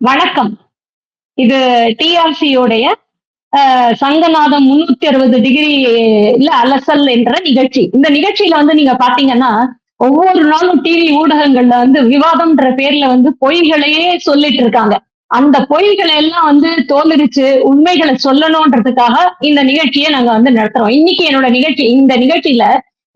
வணக்கம். இது டிஆர்சியோடைய சங்கநாதம் முன்னூத்தி அறுபது டிகிரி இல்ல அலசல் என்ற நிகழ்ச்சி. இந்த நிகழ்ச்சியில வந்து நீங்க பாத்தீங்கன்னா ஒவ்வொரு நாளும் டிவி ஊடகங்கள்ல வந்து விவாதம்ன்ற பேர்ல வந்து பொய்களையே சொல்லிட்டு இருக்காங்க. அந்த பொய்களை எல்லாம் வந்து தோலரிச்சு உண்மைகளை சொல்லணும்ன்றதுக்காக இந்த நிகழ்ச்சியை நாங்க வந்து நடத்துறோம். இன்னைக்கு என்னோட நிகழ்ச்சி இந்த நிகழ்ச்சியில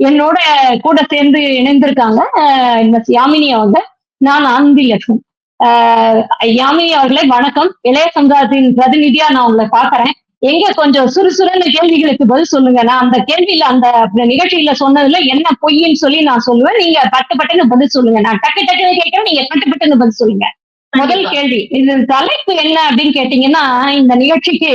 என்னோட கூட சேர்ந்து இணைந்திருக்காங்க அஹ் யாமினி அவங்க நான் ஆனந்தி லட்சுமி யாமினி அவர்களே வணக்கம். இளைய சமுதாயத்தின் பிரதிநிதியா நான் உங்களை பாக்குறேன் எங்க கொஞ்சம் சுறுசுறுன்னு கேள்விகளுக்கு பதில் சொல்லுங்க. நான் அந்த கேள்வியில அந்த நிகழ்ச்சியில சொன்னதுல என்ன பொய்ன்னு சொல்லி நான் சொல்லுவேன். நீங்க பட்டு பட்டுன்னு பதில் சொல்லுங்க. நான் டக்கு டக்குன்னு கேட்கிறேன். நீங்க பட்டு பட்டுன்னு பதில் சொல்லுங்க. முதல் கேள்வி இது தலைப்பு என்ன அப்படின்னு கேட்டீங்கன்னா இந்த நிகழ்ச்சிக்கு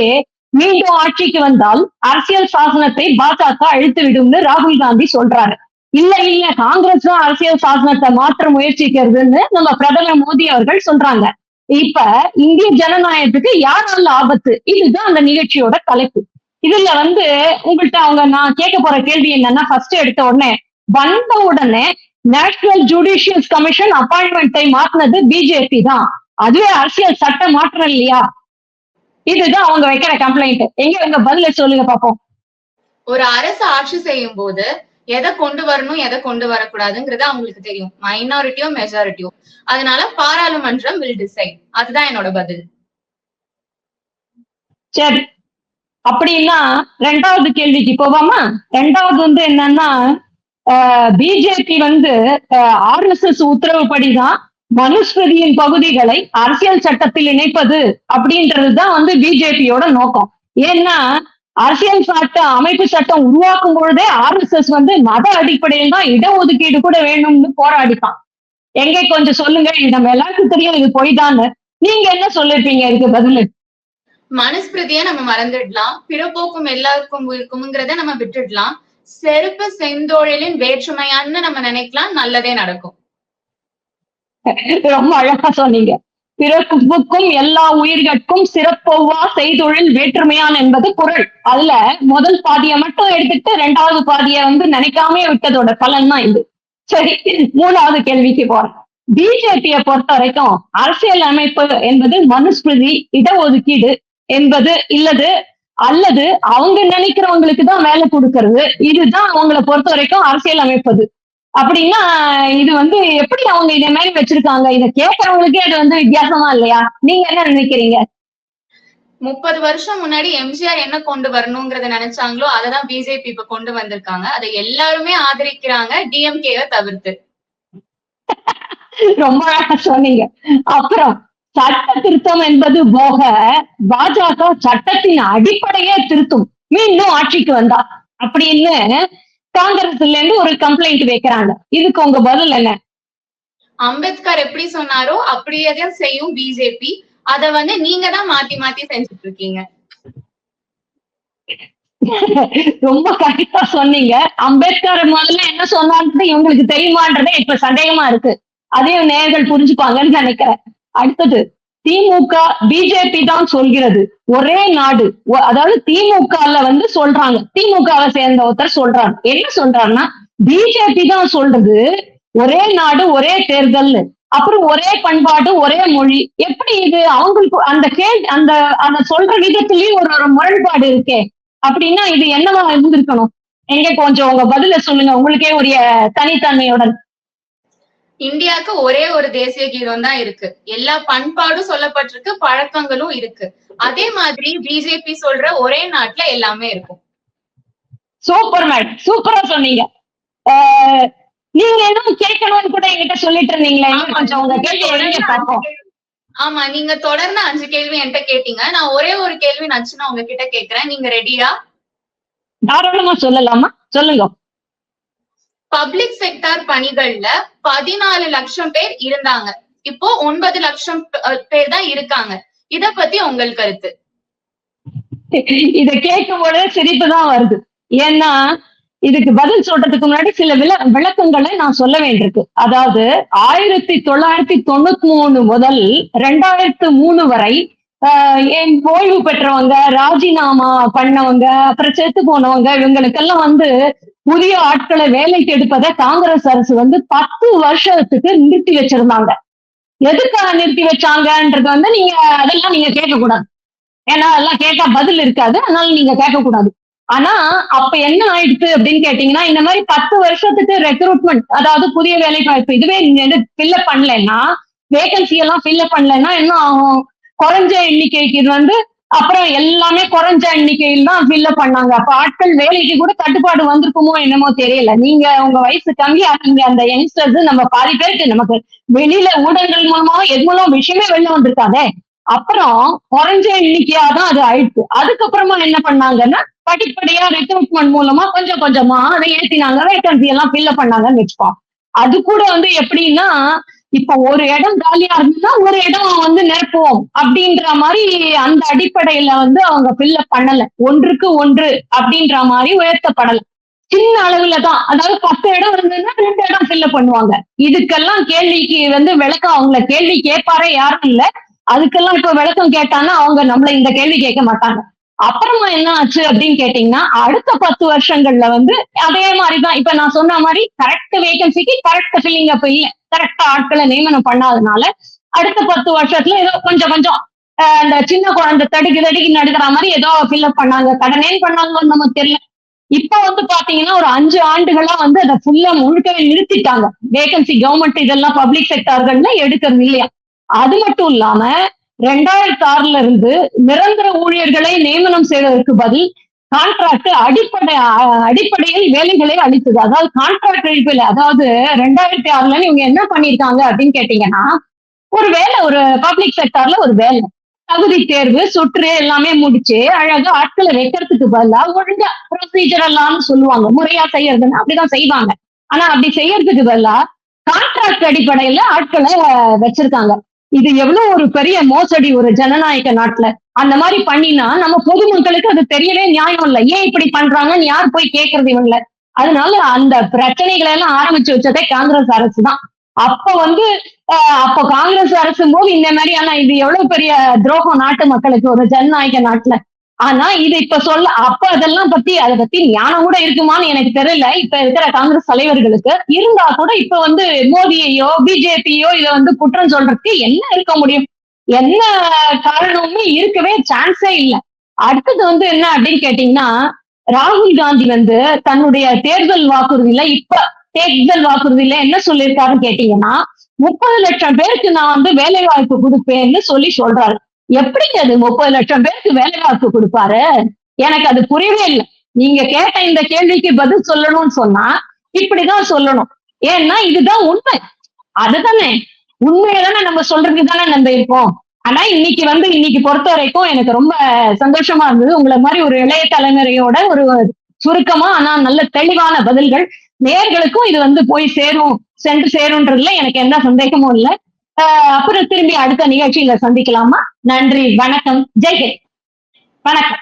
மீண்டும் ஆட்சிக்கு வந்தால் அரசியல் சாசனத்தை பாஜக அழித்து விடும்னு ராகுல் காந்தி சொல்றாரு. இல்ல இல்ல காங்கிரஸ் தான் அரசியல் சாசனத்தை மாற்ற முயற்சிக்கிறதுன்னு நம்ம பிரதமர் மோடி அவர்கள் சொல்றாங்க. இப்ப இந்திய ஜனநாயகத்துக்கு யாரால ஆபத்து? இதுதான் அந்த நிகழ்ச்சியோட தலைப்பு. இதுல வந்து உங்கள்கிட்ட அவங்க நான் கேட்க போற கேள்வி என்னன்னா ஃபர்ஸ்ட் எடுத்த உடனே வந்த உடனே நேஷனல் ஜுடிஷியல் கமிஷன் அப்பாயின்மெண்ட்டை மாத்தினது பிஜேபி தான். அதுவே அரசியல் சட்டம் மாற்றம் இல்லையா? இதுதான் அவங்க வைக்கிற கம்ப்ளைண்ட் எங்க எங்க பதில சொல்லுங்க பாப்போம். ஒரு அரசு ஆட்சி செய்யும் போது எதை கொண்டு வரணும் எதை கொண்டு வரக்கூடாதுங்கிறது அவங்களுக்கு தெரியும். மைனாரிட்டியோ மெஜாரிட்டியோ அதனால பாராளுமன்றம் வில் டிசைட் அதுதான் என்னோட பதில். சரி. அப்படின்னா ரெண்டாவது கேள்விக்கு போவாமா? ரெண்டாவது வந்து என்னன்னா பிஜேபி வந்து ஆர் எஸ் எஸ் உத்தரவுப்படிதான் மனுஸ்மிருதியின் பகுதிகளை அரசியல் சட்டத்தில் இணைப்பது அப்படின்றதுதான் வந்து பிஜேபியோட நோக்கம். ஏன்னா அரசியல் சட்ட அமைப்பு சட்டம் உருவாக்கும் பொழுதே ஆர் எஸ் எஸ் வந்து மத அடிப்படையில் தான் இடஒதுக்கீடு கூட வேணும்னு போராடிப்பான். எங்க கொஞ்சம் சொல்லுங்க நம்ம எல்லாருக்கும் தெரியும் இது பொய்தான்னு நீங்க என்ன சொல்லிருப்பீங்க இதுக்கு பதிலு? மனுஸ்பிருதிய நம்ம மறந்துடலாம் பிறப்போக்கும் எல்லாருக்கும் இருக்கும்ங்கிறத நம்ம விட்டுடலாம். செருப்பு செந்தோழிலின் வேற்றுமையான்னு நம்ம நினைக்கலாம் நல்லதே நடக்கும். ரொம்ப அழகா சொன்னீங்க. பிறப்புக்கும் எல்லா உயிர்கட்கும் சிறப்பொவ்வா செய்தொழில் வேற்றுமையான் என்பது குரல். அதுல முதல் பாதியை மட்டும் எடுத்துட்டு ரெண்டாவது பாதியை வந்து நினைக்காம விட்டதோட பலன் தான் இது. சரி மூணாவது கேள்விக்கு போறேன் பிஜேபியை பொறுத்த வரைக்கும் அரசியல் அமைப்பு என்பது மனுஸ்மிருதி இடஒதுக்கீடு என்பது இல்லது அல்லது அவங்க நினைக்கிறவங்களுக்கு தான் வேலை கொடுக்கறது. இதுதான் அவங்கள பொறுத்த வரைக்கும் அரசியல் அமைப்பது. அப்படின்னா இது வந்து எப்படி அவங்க இதை மாதிரி வச்சிருக்காங்க? இதை கேட்கறவங்களுக்கே அது வந்து வித்தியாசமா இல்லையா? நீங்க என்ன நினைக்கிறீங்க? முப்பது வருஷம் முன்னாடி எம்ஜிஆர் என்ன கொண்டு வரணுங்கிறத நினைச்சாங்களோ அததான் பிஜேபி இப்ப கொண்டு வந்திருக்காங்க. அதை எல்லாருமே ஆதரிக்கிறாங்க டிஎம்கேவை தவிர்த்து. ரொம்ப அழகா சொன்னீங்க. அப்புறம் சட்ட திருத்தம் என்பது போக பாஜக சட்டத்தின் அடிப்படையே திருத்தும். மீண்டும் ஆட்சிக்கு வந்தா. அப்படின்னு காங்கிரஸ்ல இருந்து ஒரு கம்ப்ளைண்ட் வைக்கிறாங்க. இதுக்கு உங்க பதில் என்ன? அம்பேத்கர் எப்படி சொன்னாரோ அப்படியே செய்யும் பிஜேபி அத வந்து நீங்க தான் மாத்தி மாத்தி செஞ்சுட்டு இருக்கீங்க ரொம்ப கரெக்டா சொன்னீங்க. அம்பேத்கர் முதல்ல என்ன சொன்னான்றது இவங்களுக்கு தெரியுமான்றதே இப்ப சந்தேகமா இருக்கு. அதையும் நேர்கள் புரிஞ்சுப்பாங்கன்னு நினைக்கிறேன். அடுத்தது திமுக பிஜேபி தான் சொல்கிறது. ஒரே நாடு. அதாவது திமுகல வந்து சொல்றாங்க. திமுகவை சேர்ந்த ஒருத்தர் சொல்றாங்க என்ன சொல்றாருன்னா பிஜேபி தான் சொல்றது. ஒரே நாடு ஒரே தேர்தல் அப்புறம் ஒரே பண்பாடு ஒரே மொழி. எப்படி இது? அவங்களுக்கு அந்த கேள்வி அந்த அந்த சொல்ற விதத்திலயும் ஒரு ஒரு முரண்பாடு இருக்கே. அப்படின்னா இது என்னவா இருந்திருக்கணும்? எங்க கொஞ்சம் உங்க பதில சொல்லுங்க. உங்களுக்கே உரிய தனித்தன்மையுடன். இந்தியாவுக்கு ஒரே ஒரு தேசிய கீதம் தான் இருக்கு. எல்லா பண்பாடும் சொல்லப்பட்டிருக்கு பழக்கங்களும் இருக்கு. அதே மாதிரி பிஜேபி சொல்ற ஒரே நாட்டுல எல்லாமே இருக்கும். சூப்பர் மேடம் சூப்பரா சொன்னீங்க. நீங்க எதுவும் கேட்கணும்னு கூட என்கிட்ட சொல்லிட்டு இருந்தீங்களே? கொஞ்சம் உங்க கேள்வி பார்ப்போம். ஆமா நீங்க தொடர்ந்து அஞ்சு கேள்வி என்கிட்ட கேட்டீங்க. நான் ஒரே ஒரு கேள்வி நச்சுன்னா உங்ககிட்ட கேக்குறேன். நீங்க ரெடியா தாராளமா சொல்லலாமா? சொல்லுங்க. பப்ளிக் செக்டார் பணிகள்ல பதினாலு லட்சம் பேர் இருந்தாங்க. இப்போ ஒன்பது லட்சம் பேர் தான் இருக்காங்க. இத பத்தி உங்கள் கருத்து? இத கேட்கும் போது சிரிப்பு தான் வருது. ஏன்னா இதுக்கு பதில் சொல்றதுக்கு முன்னாடி சில விள விளக்கங்களை நான் சொல்ல வேண்டியிருக்கு. அதாவது ஆயிரத்தி தொள்ளாயிரத்தி தொண்ணூத்தி மூணு முதல் ரெண்டாயிரத்து மூணு வரை என் ஓய்வு பெற்றவங்க ராஜினாமா பண்ணவங்க அப்புறம் செத்து போனவங்க இவங்களுக்கெல்லாம் வந்து புதிய ஆட்களை வேலைக்கு எடுப்பதை காங்கிரஸ் அரசு வந்து பத்து வருஷத்துக்கு நிறுத்தி வச்சிருந்தாங்க. எதுக்காக நிறுத்தி வச்சாங்கன்றது வந்து நீங்க அதெல்லாம் நீங்க கேட்கக்கூடாது. ஏன்னா அதெல்லாம் கேட்டா பதில் இருக்காது. அதனால நீங்க கேட்கக்கூடாது. ஆனா அப்ப என்ன ஆயிடுச்சு அப்படின்னு கேட்டீங்கன்னா இந்த மாதிரி பத்து வருஷத்துக்கு ரெக்ரூட்மெண்ட் அதாவது புதிய வேலை வாய்ப்பு இதுவே நீங்க ஃபில்அப் பண்ணலைன்னா வேகன்சி எல்லாம் ஃபில்அப் பண்ணலைன்னா என்ன ஆகும்? குறைஞ்ச எண்ணிக்கைக்கு இது வந்து அப்புறம் எல்லாமே குறைஞ்ச எண்ணிக்கையில் தான் ஃபில்அப் பண்ணாங்க. அப்ப ஆட்கள் வேலைக்கு கூட தட்டுப்பாடு வந்திருக்குமோ என்னமோ தெரியல. நீங்க உங்க வயசு கம்மி நீங்க அந்த யங்ஸ்டர்ஸ் நம்ம பாதி பேருக்கு நமக்கு வெளியில ஊடகங்கள் மூலமா எது மூலம் விஷயமே வெளில வந்திருக்காதே. அப்புறம் குறைஞ்ச எண்ணிக்கையா தான் அது ஆயிடுச்சு. அதுக்கப்புறமா என்ன பண்ணாங்கன்னா படிப்படியா ரெக்ரூட்மெண்ட் மூலமா கொஞ்சம் கொஞ்சமா அதை ஏத்தினாங்க. வேக்கன்சி எல்லாம் ஃபில்அப் பண்ணாங்கன்னு வச்சுப்போம் அது கூட வந்து எப்படின்னா இப்ப ஒரு இடம் காலியா இருந்ததுன்னா ஒரு இடம் வந்து நிரப்புவோம் அப்படின்ற மாதிரி அந்த அடிப்படையில வந்து அவங்க பில்ல பண்ணல. ஒன்றுக்கு ஒன்று அப்படின்ற மாதிரி உயர்த்தப்படல. சின்ன அளவுல தான். அதாவது பத்து இடம் இருந்ததுன்னா ரெண்டு இடம் ஃபில்அப் பண்ணுவாங்க. இதுக்கெல்லாம் கேள்விக்கு வந்து விளக்கம் அவங்கள கேள்வி கேட்பாரே யாரும் இல்ல. அதுக்கெல்லாம் இப்ப விளக்கம் கேட்டான்னா அவங்க நம்மள இந்த கேள்வி கேட்க மாட்டாங்க. அப்புறமா என்ன ஆச்சு அப்படின்னு கேட்டீங்கன்னா அடுத்த பத்து வருஷங்கள்ல வந்து அதே மாதிரிதான். இப்ப நான் சொன்ன மாதிரி கரெக்ட் வேகன்சிக்கு கரெக்ட் ஃபில்லிங் அப்ப இல்ல. கரெக்டா ஆட்களை நியமனம் பண்ணாதனால அடுத்த பத்து வருஷத்துல ஏதோ கொஞ்சம் கொஞ்சம் ஆஹ் அந்த சின்ன குழந்தை தடுக்கி தடுக்கி நடுக்கிற மாதிரி ஏதோ ஃபில்அப் பண்ணாங்க. கடனேன்னு பண்ணாங்கன்னு நமக்கு தெரியல. இப்ப வந்து பாத்தீங்கன்னா ஒரு அஞ்சு ஆண்டுகளா வந்து அதை ஃபுல்லா முழுக்கவே நிறுத்திட்டாங்க. வேகன்சி கவர்மெண்ட் இதெல்லாம் பப்ளிக் செக்டார்கள்ல எடுக்கிறது இல்லையா? அது மட்டும் இல்லாம ரெண்டாயிரத்தி ஆறுல இருந்து நிரந்தர ஊழியர்களை நியமனம் செய்வதற்கு பதில் கான்ட்ராக்ட் அடிப்படை அடிப்படையில் வேலைகளை அளித்தது. அதாவது கான்ட்ராக்ட் அடிப்படையில் அதாவது ரெண்டாயிரத்தி ஆறுல இவங்க என்ன பண்ணிருக்காங்க அப்படின்னு கேட்டீங்கன்னா ஒரு வேலை ஒரு பப்ளிக் செக்டர்ல ஒரு வேலை. தகுதி தேர்வு சுற்று எல்லாமே முடிச்சு அழகா ஆட்களை வைக்கிறதுக்கு பதிலா ஒழுங்கா ப்ரொசீஜர் எல்லாம்னு சொல்லுவாங்க. முறையா செய்யறதுன்னு அப்படிதான் செய்வாங்க. ஆனா அப்படி செய்யறதுக்கு பதிலா கான்ட்ராக்ட் அடிப்படையில ஆட்களை வச்சிருக்காங்க. இது எவ்வளவு ஒரு பெரிய மோசடி ஒரு ஜனநாயக நாட்டுல. அந்த மாதிரி பண்ணினா நம்ம பொதுமக்களுக்கு அது தெரியவே நியாயம் இல்லை. ஏன் இப்படி பண்றாங்கன்னு யார் போய் கேட்கறது இவங்கள? அதனால அந்த பிரச்சனைகளை எல்லாம் ஆரம்பிச்சு வச்சதே காங்கிரஸ் அரசு தான். அப்ப வந்து ஆஹ் அப்ப காங்கிரஸ் அரசும் போது இந்த மாதிரி ஆனா இது எவ்வளவு பெரிய துரோகம் நாட்டு மக்களுக்கு ஒரு ஜனநாயக நாட்டுல ஆனா இது இப்ப சொல்ல அப்ப அதெல்லாம் பத்தி அதை பத்தி ஞானம் கூட இருக்குமான்னு எனக்கு தெரியல. இப்ப இருக்கிற காங்கிரஸ் தலைவர்களுக்கு இருந்தா கூட இப்ப வந்து மோடியையோ பிஜேபியோ இதை வந்து குற்றம் சொல்றதுக்கு என்ன இருக்க முடியும்? என்ன காரணமுமே இருக்கவே சான்ஸே இல்லை. அடுத்தது வந்து என்ன அப்படின்னு கேட்டீங்கன்னா ராகுல் காந்தி வந்து தன்னுடைய தேர்தல் வாக்குறுதியில இப்ப தேர்தல் வாக்குறுதியில என்ன சொல்லியிருக்காருன்னு கேட்டீங்கன்னா முப்பது லட்சம் பேருக்கு நான் வந்து வேலை வாய்ப்பு கொடுப்பேன்னு சொல்லி சொல்றாரு. எப்படிங்க அது முப்பது லட்சம் பேருக்கு வேலை வாய்ப்பு கொடுப்பாரு? எனக்கு அது புரியவே இல்லை. நீங்க கேட்ட இந்த கேள்விக்கு பதில் சொல்லணும்னு சொன்னா இப்படிதான் சொல்லணும். ஏன்னா இதுதான் உண்மை. அதுதானே. உண்மையை தானே நம்ம சொல்றதுக்கு தானே நம்ம இருக்கோம். ஆனா இன்னைக்கு வந்து இன்னைக்கு பொறுத்த வரைக்கும் எனக்கு ரொம்ப சந்தோஷமா இருந்தது. உங்களை மாதிரி ஒரு இளைய தலைமுறையோட ஒரு சுருக்கமா ஆனா நல்ல தெளிவான பதில்கள். நேர்களுக்கும் இது வந்து போய் சேரும் சென்று சேரும்ன்றதுல எனக்கு எந்த சந்தேகமும் இல்லை. அப்புறம் திரும்பி அடுத்த நிகழ்ச்சியில சந்திக்கலாமா? நன்றி வணக்கம் ஜெய்ஹிந்த். வணக்கம்.